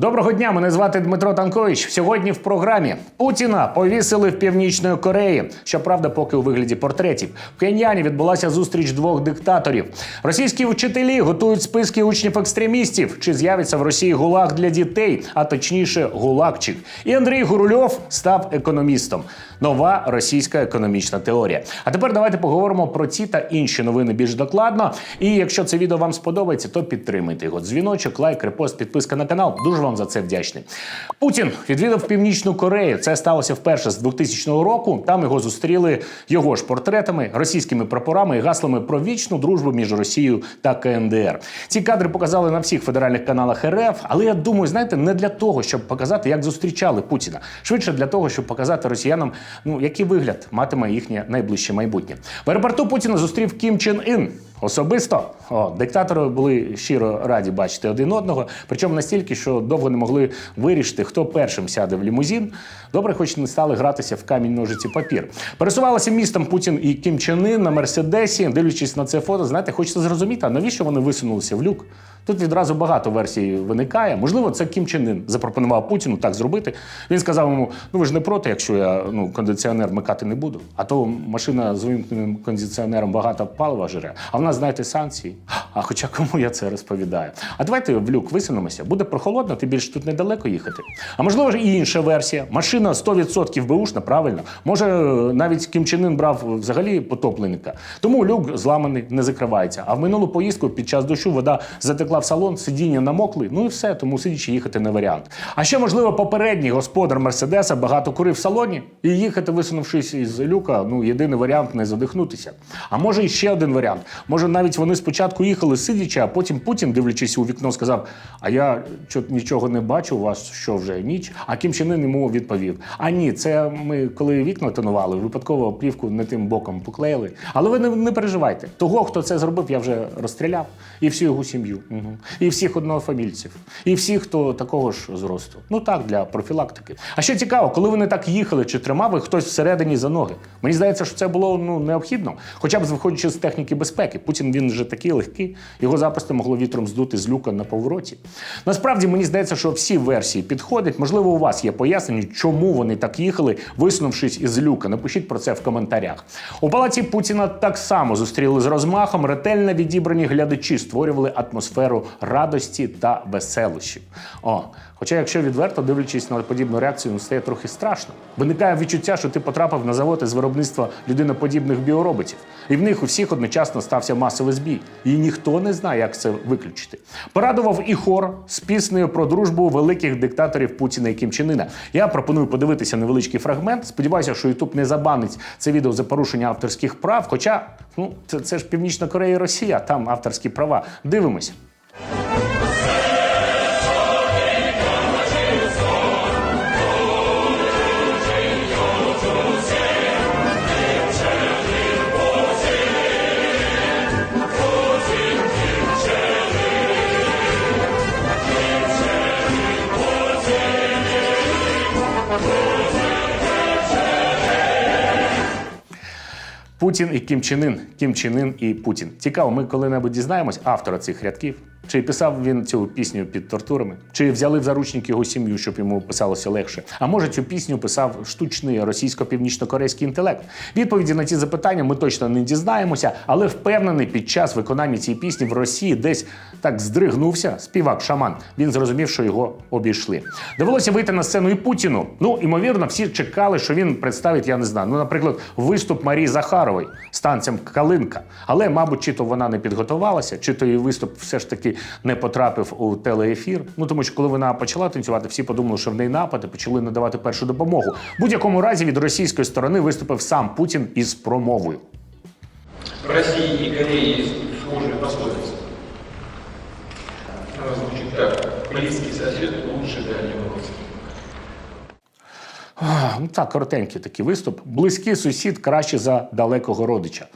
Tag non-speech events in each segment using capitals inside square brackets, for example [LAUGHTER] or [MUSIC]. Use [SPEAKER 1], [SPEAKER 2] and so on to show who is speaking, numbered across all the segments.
[SPEAKER 1] Доброго дня, мене звати Дмитро Танкович. Сьогодні в програмі Путіна повісили в Північної Кореї. Щоправда, поки у вигляді портретів. В Пхеньяні відбулася зустріч двох диктаторів. Російські вчителі готують списки учнів-екстремістів. Чи з'явиться в Росії гулаг для дітей, а точніше, гулагчик. І Андрій Гурульов став економістом. Нова російська економічна теорія. А тепер давайте поговоримо про ці та інші новини більш докладно. І якщо це відео вам сподобається, то підтримайте його. Дзвіночок, лайк, репост, підписка на канал. Дуже вам за це вдячний. Путін відвідав Північну Корею. Це сталося вперше з 2000 року. Там його зустріли його ж портретами, російськими прапорами і гаслами про вічну дружбу між Росією та КНДР. Ці кадри показали на всіх федеральних каналах РФ. Але я думаю, знаєте, не для того, щоб показати, як зустрічали Путіна. Швидше для того, щоб показати росіянам, ну який вигляд матиме їхнє найближче майбутнє. В аеропорту Путіна зустрів Кім Чен Ін. Особисто О, диктатори були щиро раді бачити один одного, причому настільки, що довго не могли вирішити, хто першим сяде в лімузін. Добре, хоч не стали гратися в камінь ножиці папір. Пересувалися містом Путін і Кім Чен Ін на мерседесі. Дивлячись на це фото, знаєте, хочеться зрозуміти, а навіщо вони висунулися в люк? Тут відразу багато версій виникає. Можливо, це Кім Чен Ін запропонував Путіну так зробити. Він сказав йому: ну ви ж не проти, якщо я ну кондиціонер вмикати не буду. А то машина з вимкненим кондиціонером багато палива жире. А в нас, знаєте, санкції. А хоча кому я це розповідаю? А давайте в люк висунемося. Буде прохолодно, ти більше тут недалеко їхати. А можливо ж і інша версія. Машина 100% беушна, правильно. Може, навіть Кім Чен Ін брав взагалі потопленника. Тому люк зламаний, не закривається. А в минулу поїздку під час дощу вода затекла в салон, сидіння намокли. Ну і все, тому сидячи їхати не варіант. А ще, можливо, попередній господар Мерседеса багато курив в салоні і їхати, висунувшись із люка, ну єдиний варіант не задихнутися. А може і ще один варіант. Може, навіть вони спочатку їхали сидячи, а потім Путін, дивлячись у вікно, сказав: А я чо- нічого не бачу, у вас що вже ніч. А Кім Чен Ын йому відповів: А ні, це ми коли вікна тонували, випадково плівку не тим боком поклеїли. Але ви не, не переживайте. Того, хто це зробив, я вже розстріляв. І всю його сім'ю, угу. і всіх однофамільців, і всіх, хто такого ж зросту. Ну так, для профілактики. А ще цікаво, коли вони так їхали, чи тримав їх хтось всередині за ноги. Мені здається, що це було ну необхідно. Хоча б виходячи з техніки безпеки. Путін він вже такий легкий, його запросто могло вітром здути з люка на повороті. Насправді мені здається, що всі версії підходять. Можливо, у вас є пояснення, чому вони так їхали, висунувшись із люка. Напишіть про це в коментарях. У палаці Путіна так само зустріли з розмахом. Ретельно відібрані глядачі створювали атмосферу радості та веселощів. О, хоча, якщо відверто дивлячись на подібну реакцію, ну, стає трохи страшно. Виникає відчуття, що ти потрапив на завод із виробництва людиноподібних біороботів, і в них у всіх одночасно стався масовий збій. І ніхто не знає, як це виключити. Порадував і хор з піснею про дружбу великих диктаторів Путіна і Кім Чен Іна. Я пропоную подивитися невеличкий фрагмент. Сподіваюся, що Ютуб не забанить це відео за порушення авторських прав. Хоча ну це, це ж Північна Корея і Росія, там авторські права. Дивимося. Путін і Кім Чен Ін, Кім Чен Ін і Путін. Цікаво, ми коли-небудь дізнаємось автора цих рядків. Чи писав він цю пісню під тортурами? Чи взяли в заручники його сім'ю, щоб йому писалося легше? А може, цю пісню писав штучний російсько-північно-корейський інтелект? Відповіді на ці запитання ми точно не дізнаємося, але впевнений, під час виконання цієї пісні в Росії десь так здригнувся співак шаман. Він зрозумів, що його обійшли. Довелося вийти на сцену і Путіну. Ну, ймовірно, всі чекали, що він представить, я не знаю. Ну, наприклад, виступ Марії Захарової з танцем Калинка. Але, мабуть, чи то вона не підготувалася, чи то її виступ все ж таки не потрапив у телеефір. Ну тому що коли вона почала танцювати, всі подумали, що в неї напади, почали надавати першу допомогу. Будь-якому разі від російської сторони виступив сам Путін із промовою.
[SPEAKER 2] В России и Корее есть схожие пословицы. Она так. Близкий сосед лучше дальнего родственника.
[SPEAKER 1] Ну так, коротенький такий виступ. Близький сусід краще за далекого родича.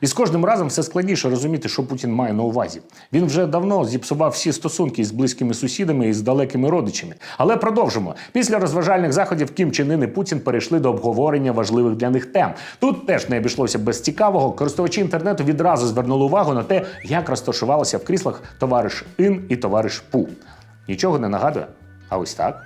[SPEAKER 1] І з кожним разом все складніше розуміти, що Путін має на увазі. Він вже давно зіпсував всі стосунки з близькими сусідами і з далекими родичами. Але продовжимо. Після розважальних заходів Кім Чен Ын і Путін перейшли до обговорення важливих для них тем. Тут теж не обійшлося без цікавого. Користувачі інтернету відразу звернули увагу на те, як розташувалися в кріслах товариш Ін і товариш Пу. Нічого не нагадує. А ось так.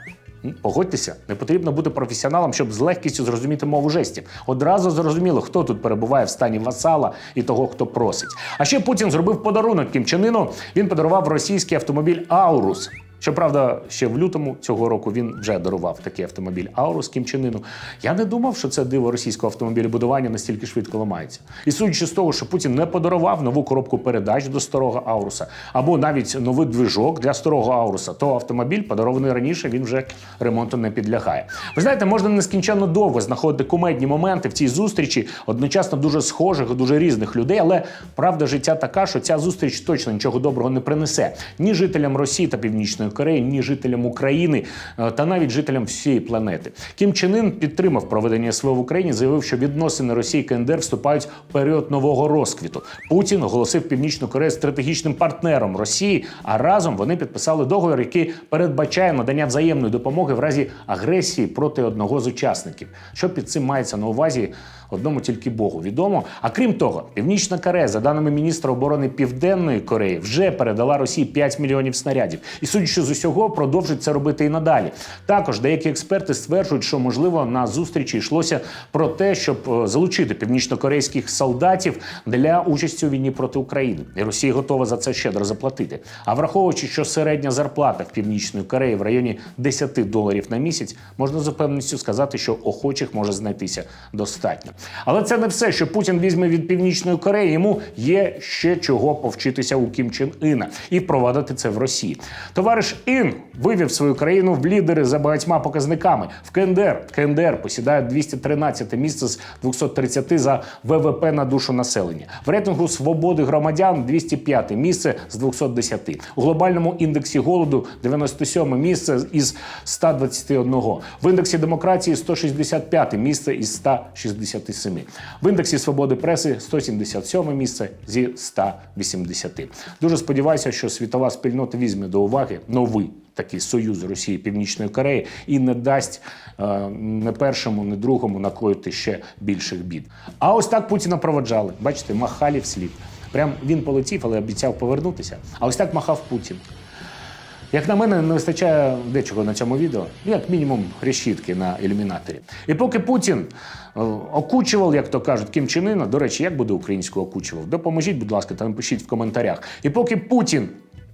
[SPEAKER 1] Погодьтеся, не потрібно бути професіоналом, щоб з легкістю зрозуміти мову жестів. Одразу зрозуміло, хто тут перебуває в стані васала і того, хто просить. А ще Путін зробив подарунок Кім Чен Іну. Він подарував російський автомобіль Аурус. Щоправда, ще в лютому цього року він вже дарував такий автомобіль Аурус Кім Чен Я не думав, що це диво російського автомобілебудування настільки швидко ламається. І судячи з того, що Путін не подарував нову коробку передач до старого Ауруса, або навіть новий движок для старого Ауруса, то автомобіль, подарований раніше, він вже ремонту не підлягає. Ви знаєте, можна нескінченно довго знаходити кумедні моменти в цій зустрічі, одночасно дуже схожих дуже різних людей. Але правда життя така, що ця зустріч точно нічого доброго не принесе ні жителям Росії та Північної Кореї, ні жителям України е, та навіть жителям всієї планети. Кім Чен Ін підтримав проведення СВО в Україні, заявив, що відносини Росії і КНДР вступають в період нового розквіту. Путін оголосив Північну Корею стратегічним партнером Росії, а разом вони підписали договір, який передбачає надання взаємної допомоги в разі агресії проти одного з учасників. Що під цим мається на увазі? Одному тільки Богу відомо. А крім того, Північна Корея, за даними міністра оборони Південної Кореї, вже передала Росії 5 мільйонів снарядів. І судячи з усього, продовжить це робити і надалі. Також деякі експерти стверджують, що можливо на зустрічі йшлося про те, щоб е, залучити північнокорейських солдатів для участі у війні проти України. І Росія готова за це щедро заплатити. А враховуючи, що середня зарплата в Північної Кореї в районі 10 доларів на місяць, можна з упевненістю сказати, що охочих може знайтися достатньо. Але це не все, що Путін візьме від Північної Кореї. Йому є ще чого повчитися у Кім Чен Іна і впровадити це в Росії. Товариш Ін вивів свою країну в лідери за багатьма показниками. В КНДР КНДР посідає 213 місце з 230 за ВВП на душу населення. В рейтингу свободи громадян 205 місце з 210. У глобальному індексі голоду 97 місце із 121. В індексі демократії 165 місце із 167. В індексі свободи преси 177 місце зі 180. Дуже сподіваюся, що світова спільнота візьме до уваги новий такий союз Росії Північної Кореї і не дасть е, не першому, не другому накоїти ще більших бід. А ось так Путіна проводжали. Бачите, махалі вслід. Прям він полетів, але обіцяв повернутися. А ось так махав Путін. Як на мене, не вистачає дечого на цьому відео, Ну, як мінімум решітки на ілюмінаторі. І поки Путін е, окучував, як то кажуть, Кім Чен Іна, до речі, як буде українською окучував? Допоможіть, будь ласка, та напишіть в коментарях. І поки Путін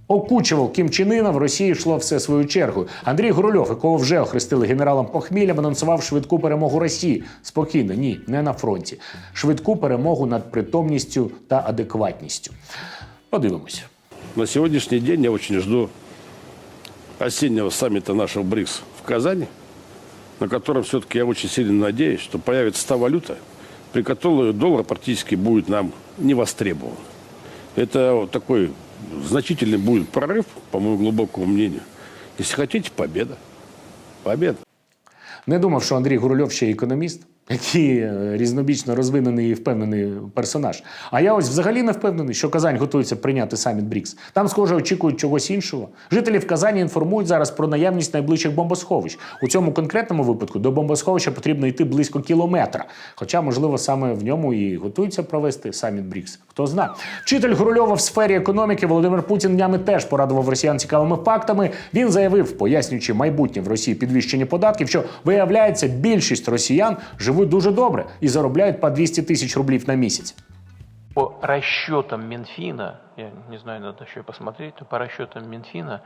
[SPEAKER 1] окучував Кім Чен Іна, в Росії йшло все свою чергу. Андрій Гурульов, якого вже охрестили генералом похміллям, анонсував швидку перемогу Росії. Спокійно, ні, не на фронті. Швидку перемогу над притомністю та адекватністю. Подивимося.
[SPEAKER 3] На сегодняшний день я очень жду осеннего саммита нашего БРИКС в Казани, на котором все-таки я очень сильно надеюсь, что появится та валюта, при которой доллар практически будет нам не востребован. Это такой значительный будет прорыв, по моему глубокому мнению. Если хотите, победа. Победа.
[SPEAKER 1] Не думав, що Андрій Гурульов ще економіст, який е, різнобічно розвинений і впевнений персонаж. А я ось взагалі не впевнений, що Казань готується прийняти саміт БРІКС. Там, схоже, очікують чогось іншого. Жителі в Казані інформують зараз про наявність найближчих бомбосховищ. У цьому конкретному випадку до бомбосховища потрібно йти близько кілометра. Хоча, можливо, саме в ньому і готується провести саміт БРІКС. Хто зна. Вчитель Гурульова в сфері економіки Володимир Путін днями теж порадував росіян цікавими фактами. Він заявив, пояснюючи майбутнє в Росії підвищення податків, що виявляється, більшість росіян живуть дуже добре і заробляють по 200 тисяч рублів на місяць.
[SPEAKER 4] По расчетам Минфина, я не знаю, надо еще посмотреть, но по расчетам Минфина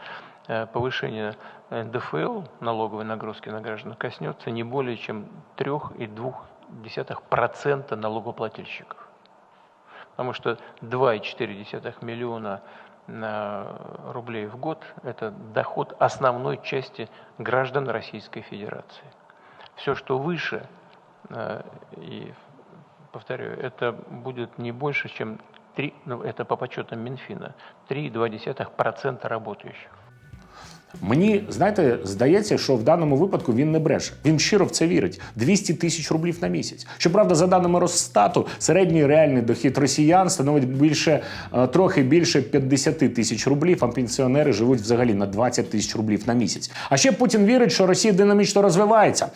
[SPEAKER 4] э, повышение НДФЛ, налоговой нагрузки на граждан, коснется не более чем 3,2% налогоплательщиков. Потому что 2,4 миллиона э, рублей в год – это доход основной части граждан Российской Федерации. Все, что выше, э, и повторю, это будет не больше, чем 3, ну, это по подсчетам Минфина, 3,2% работающих.
[SPEAKER 1] Мені знаєте, здається, що в даному випадку він не бреше. Він щиро в це вірить. 200 тисяч рублів на місяць. Щоправда, за даними Росстату, середній реальний дохід росіян становить більше е, трохи більше 50 тисяч рублів. А пенсіонери живуть взагалі на 20 тисяч рублів на місяць. А ще Путін вірить, що Росія динамічно розвивається,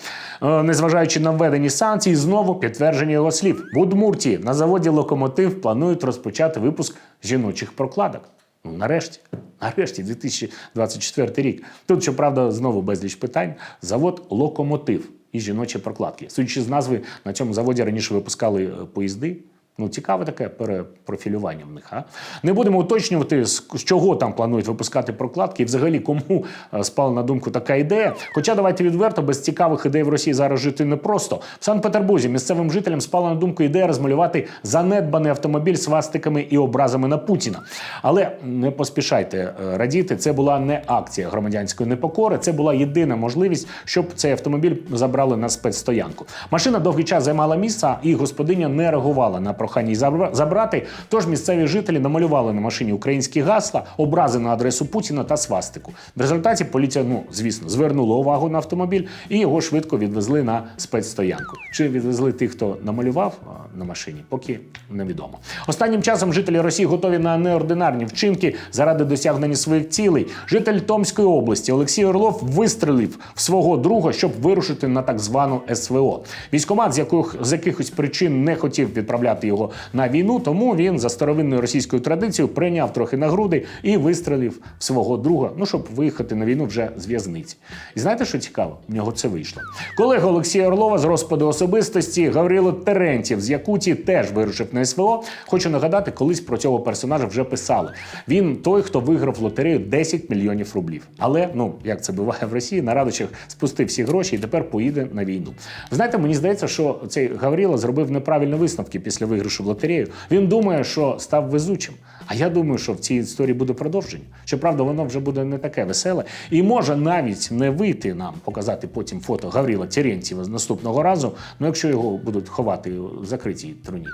[SPEAKER 1] Е, незважаючи на введені санкції, знову підтвердження його слів. В Удмуртії на заводі локомотив планують розпочати випуск жіночих прокладок. Ну, нарешті, Нарешті 2024 рік. Тут, щоправда, знову безліч питань. Завод локомотив і жіночі прокладки. Судячи з назви, на цьому заводі раніше випускали е, поїзди. Ну, цікаве таке перепрофілювання в них. А? Не будемо уточнювати, з з чого там планують випускати прокладки, і взагалі кому е, спала на думку така ідея. Хоча давайте відверто, без цікавих ідей в Росії зараз жити непросто. В Санкт-Петербурзі місцевим жителям спала на думку ідея розмалювати занедбаний автомобіль свастиками і образами на Путіна. Але не поспішайте е, радіти. Це була не акція громадянської непокори, це була єдина можливість, щоб цей автомобіль забрали на спецстоянку. Машина довгий час займала місце, і господиня не реагувала на прохання її забра- забрати. Тож місцеві жителі намалювали на машині українські гасла, образи на адресу Путіна та свастику. В результаті поліція, ну звісно, звернула увагу на автомобіль і його швидко відвезли на спецстоянку. Чи відвезли тих, хто намалював на машині, поки невідомо. Останнім часом жителі Росії готові на неординарні вчинки заради досягнення своїх цілей. Житель Томської області Олексій Орлов вистрелив в свого друга, щоб вирушити на так звану СВО. Військомат з яких з якихось причин не хотів відправляти його на війну, тому він за старовинною російською традицією прийняв трохи на груди і вистрелив свого друга, ну щоб виїхати на війну вже з в'язниці. І знаєте, що цікаво? В нього це вийшло. Колега Олексія Орлова з розпаду особистості Гаврило Терентів з Якутії теж вирушив на СВО. Хочу нагадати, колись про цього персонажа вже писали. Він той, хто виграв лотерею 10 мільйонів рублів. Але ну як це буває в Росії, на радощах спустив всі гроші і тепер поїде на війну. Знаєте, мені здається, що цей Гаврило зробив неправильні висновки після виграшу в лотерею. Він думає, що став везучим. А я думаю, що в цій історії буде продовження. Щоправда, воно вже буде не таке веселе, і може навіть не вийти нам показати потім фото Гавріла Терентьєва з наступного разу. Ну якщо його будуть ховати в закритій труні.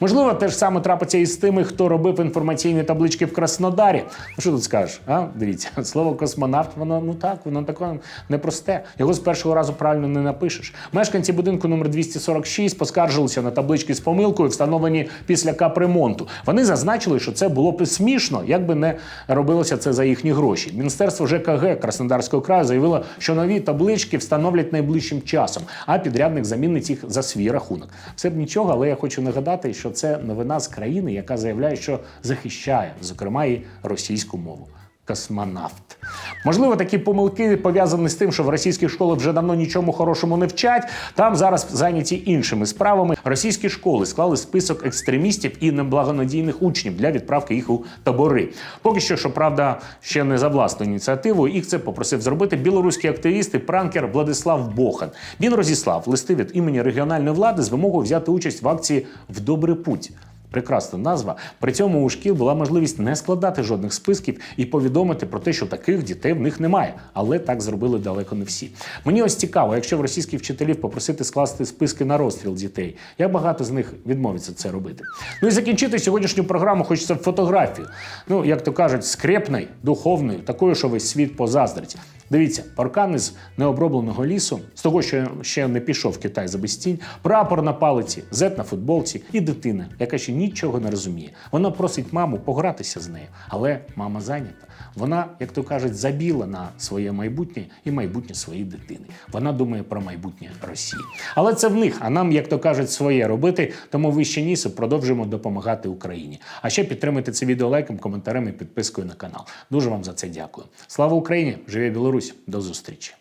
[SPEAKER 1] Можливо, те ж саме трапиться і з тими, хто робив інформаційні таблички в Краснодарі. Ну що тут скажеш? А дивіться, [LAUGHS] слово космонавт, воно ну так, воно таке непросте. Його з першого разу правильно не напишеш. Мешканці будинку номер 246 поскаржилися на таблички з помилкою, встановлені після капремонту. Вони зазначили, що це було б смішно, якби не робилося це за їхні гроші. Міністерство ЖКГ Краснодарського краю заявило, що нові таблички встановлять найближчим часом, а підрядник замінить їх за свій рахунок. Все б нічого, але я хочу нагадати, що це новина з країни, яка заявляє, що захищає, зокрема, і російську мову. Космонавт. Можливо, такі помилки пов'язані з тим, що в російських школах вже давно нічому хорошому не вчать. Там зараз зайняті іншими справами. Російські школи склали список екстремістів і неблагонадійних учнів для відправки їх у табори. Поки що, щоправда, ще не за власною ініціативою. Їх це попросив зробити білоруський активіст і пранкер Владислав Бохан. Він розіслав листи від імені регіональної влади з вимогою взяти участь в акції в добрий путь. Прекрасна назва. При цьому у шкіл була можливість не складати жодних списків і повідомити про те, що таких дітей в них немає. Але так зробили далеко не всі. Мені ось цікаво, якщо в російських вчителів попросити скласти списки на розстріл дітей, як багато з них відмовиться це робити. Ну і закінчити сьогоднішню програму хочеться фотографію. Ну, як то кажуть, скрепною, духовною, такою, що весь світ позаздрить. Дивіться, паркан із необробленого лісу, з того, що ще не пішов Китай за безцінь, прапор на палиці, зет на футболці і дитина, яка ще нічого не розуміє. Вона просить маму погратися з нею, але мама зайнята. Вона, як то кажуть, забіла на своє майбутнє і майбутнє своєї дитини. Вона думає про майбутнє Росії. Але це в них, а нам, як то кажуть, своє робити. Тому вище ніси продовжуємо допомагати Україні. А ще підтримуйте це відео лайком, коментарем і підпискою на канал. Дуже вам за це дякую. Слава Україні! Живе Білорусь! До зустрічі!